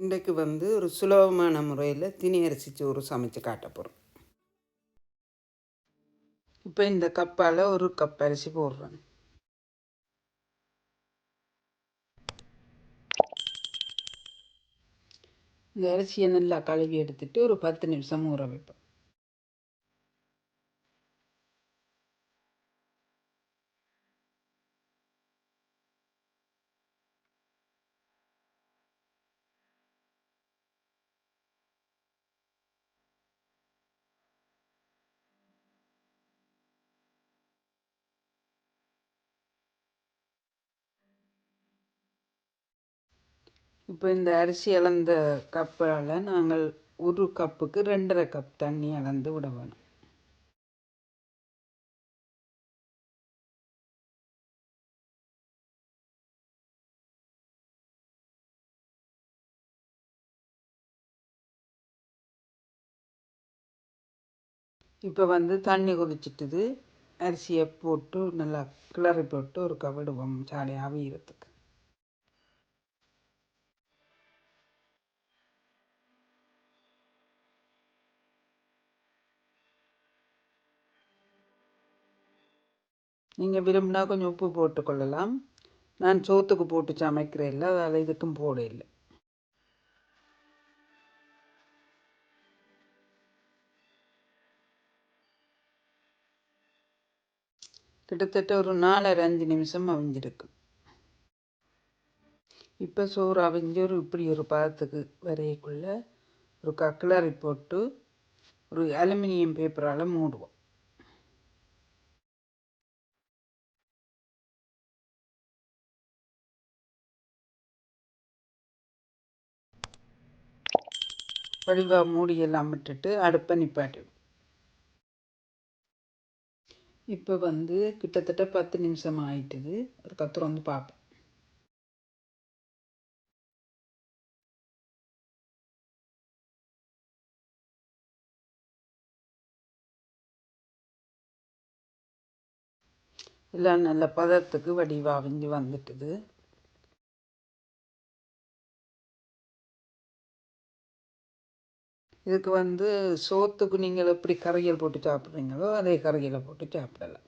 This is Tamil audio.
இன்றைக்கு வந்து ஒரு சுலபமான முறையில் திணி அரிசி சோறு சமைச்சு காட்ட போகிறோம் இப்போ இந்த கப்பால் ஒரு கப் அரிசி போடுறேன் இந்த அரிசியை நல்லா கழுவி எடுத்துட்டு ஒரு பத்து நிமிஷம் ஊற வைப்பேன் இப்போ இந்த அரிசி அளந்த கப்பால் நாங்கள் ஒரு கப்புக்கு ரெண்டரை கப் தண்ணி அளந்து விட வேணும். இப்போ வந்து தண்ணி கொதிச்சிட்டுது அரிசியை போட்டு நல்லா கிளறி போட்டு ஒரு கவிடுவோம் சாலை அவியறதுக்கு நீங்கள் விரும்பினா கொஞ்சம் உப்பு போட்டுக்கொள்ளலாம் நான் சோத்துக்கு போட்டு சமைக்கிறேன் இல்லை அதில் இதுக்கும் போட இல்லை. கிட்டத்தட்ட ஒரு நாலரை அஞ்சு நிமிஷம் அவிஞ்சிருக்கு இப்போ சோறு அவிஞ்சு ஒரு இப்படி ஒரு பதத்துக்கு வரையக்குள்ளே ஒரு கக்கிளறி போட்டு ஒரு அலுமினியம் பேப்பரால் மூடுவோம். வடிவாக மூடியெல்லாம் விட்டுட்டு அடுப்பை நிப்பாட்டிடுவோம் இப்போ வந்து கிட்டத்தட்ட பத்து நிமிஷம் ஆயிட்டுது. ஒரு கத்துரம் வந்து பார்ப்போம். எல்லாம் நல்ல பதத்துக்கு வடிவாவிஞ்சு வந்துட்டுது. இதுக்கு வந்து சோத்துக்கு நீங்கள் எப்படி கரையல் போட்டு சாப்பிட்றீங்களோ அதே கரையலை போட்டு சாப்பிடலாம்.